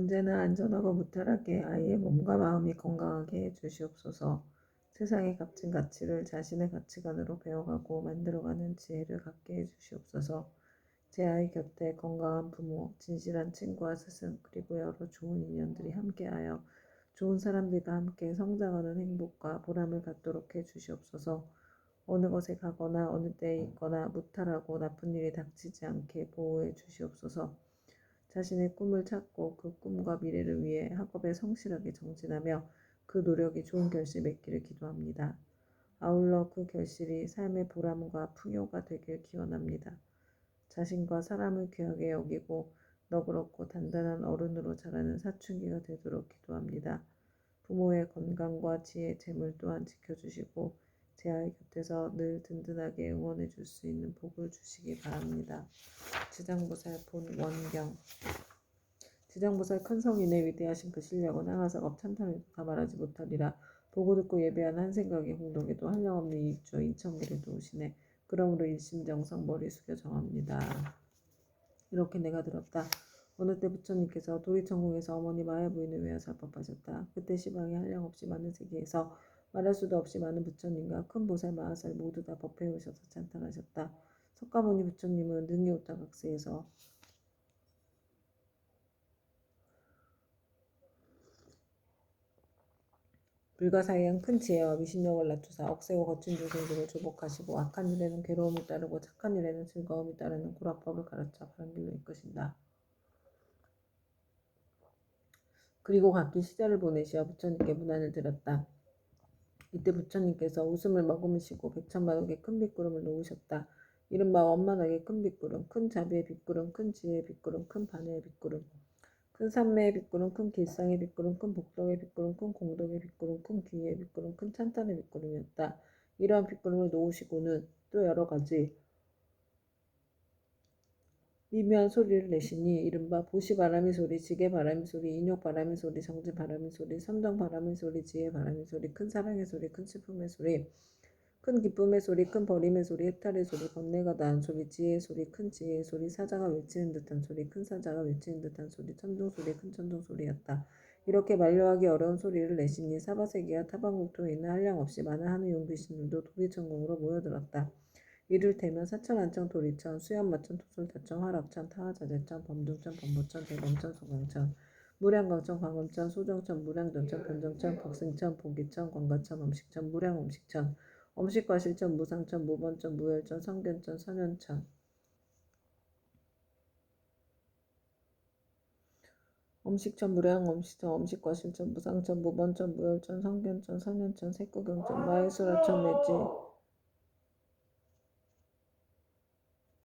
언제나 안전하고 무탈하게 아이의 몸과 마음이 건강하게 해 주시옵소서. 세상의 값진 가치를 자신의 가치관으로 배워가고 만들어가는 지혜를 갖게 해 주시옵소서. 제 아이 곁에 건강한 부모, 진실한 친구와 스승, 그리고 여러 좋은 인연들이 함께하여 좋은 사람들과 함께 성장하는 행복과 보람을 갖도록 해 주시옵소서. 어느 곳에 가거나 어느 때에 있거나 무탈하고 나쁜 일이 닥치지 않게 보호해 주시옵소서. 자신의 꿈을 찾고 그 꿈과 미래를 위해 학업에 성실하게 정진하며 그 노력이 좋은 결실 맺기를 기도합니다. 아울러 그 결실이 삶의 보람과 풍요가 되길 기원합니다. 자신과 사람을 귀하게 여기고 너그럽고 단단한 어른으로 자라는 사춘기가 되도록 기도합니다. 부모의 건강과 지혜, 재물 또한 지켜주시고 제 아이 곁에서 늘 든든하게 응원해 줄 수 있는 복을 주시기 바랍니다. 지장보살 본 원경 지장보살 큰 성인의 위대하신 그 실력은 하나사업 찬탄에도 다 말하지 못하리라. 보고 듣고 예배한 한 생각의 공덕에도 한량없는 이익주 인천기를 도우시네. 그러므로 일심정성 머리 숙여 정합니다. 이렇게 내가 들었다. 어느 때 부처님께서 도리천궁에서 어머니 마야 부인을 위하여 살법하셨다. 그때 시방이 한량없이 많은 세계에서 말할 수도 없이 많은 부처님과 큰 보살 마하살 모두 다 법회에 오셔서 찬탄하셨다. 석가모니 부처님은 능히 오타각세에서 불가사의한 큰 지혜와 미신력을 낮추사 억세고 거친 중생들을 조복하시고 악한 일에는 괴로움이 따르고 착한 일에는 즐거움이 따르는 고락법을 가르쳐 바른 길로 이끄신다. 그리고 각기 시자를 보내시어 부처님께 문안을 드렸다. 이때 부처님께서 웃음을 머금으시고 백천만옥에 큰 빗구름을 놓으셨다. 이른바 원만하게 큰 빗구름, 큰 자비의 빗구름, 큰 지혜의 빗구름, 큰 반해의 빗구름, 큰 산매의 빗구름, 큰 길상의 빗구름, 큰 복덕의 빗구름, 큰 공덕의 빗구름, 큰 귀의 빗구름, 큰 찬탄의 빗구름이었다. 이러한 빗구름을 놓으시고는 또 여러 가지 미묘한 소리를 내시니 이른바 보시 바람의 소리, 지게 바람의 소리, 인욕 바람의 소리, 정지 바람의 소리, 선정 바람의 소리, 지혜 바람의 소리, 큰 사랑의 소리, 큰 슬픔의 소리, 큰 기쁨의 소리, 큰 버림의 소리, 해탈의 소리, 번뇌가 나은 소리, 지혜의 소리, 큰 지혜의 소리, 사자가 외치는 듯한 소리, 큰 사자가 외치는 듯한 소리, 천둥 소리, 큰 천둥 소리였다. 이렇게 만료하기 어려운 소리를 내시니 사바세계와 타방국토에 있는 한량없이 많은 하늘 용비신들도 도리천궁으로 모여들었다. 이를테면 사천안천 도리천, 수연마천, 토솔타천, 화락천, 타하자재천, 범둥천, 범보천, 대범천, 소강천, 무량광천, 광음천, 소정천, 무량전천, 변정천, 복승천, 보기천, 광가천, 엄식천, 무량엄식천, 엄식과실천, 무상천, 무번천, 무열천, 성견천, 선현천. 엄식천, 무량, 엄식천, 엄식과실천, 무상천, 무번천, 무열천, 성견천, 선현천, 색구경천, 마해수라천, 매지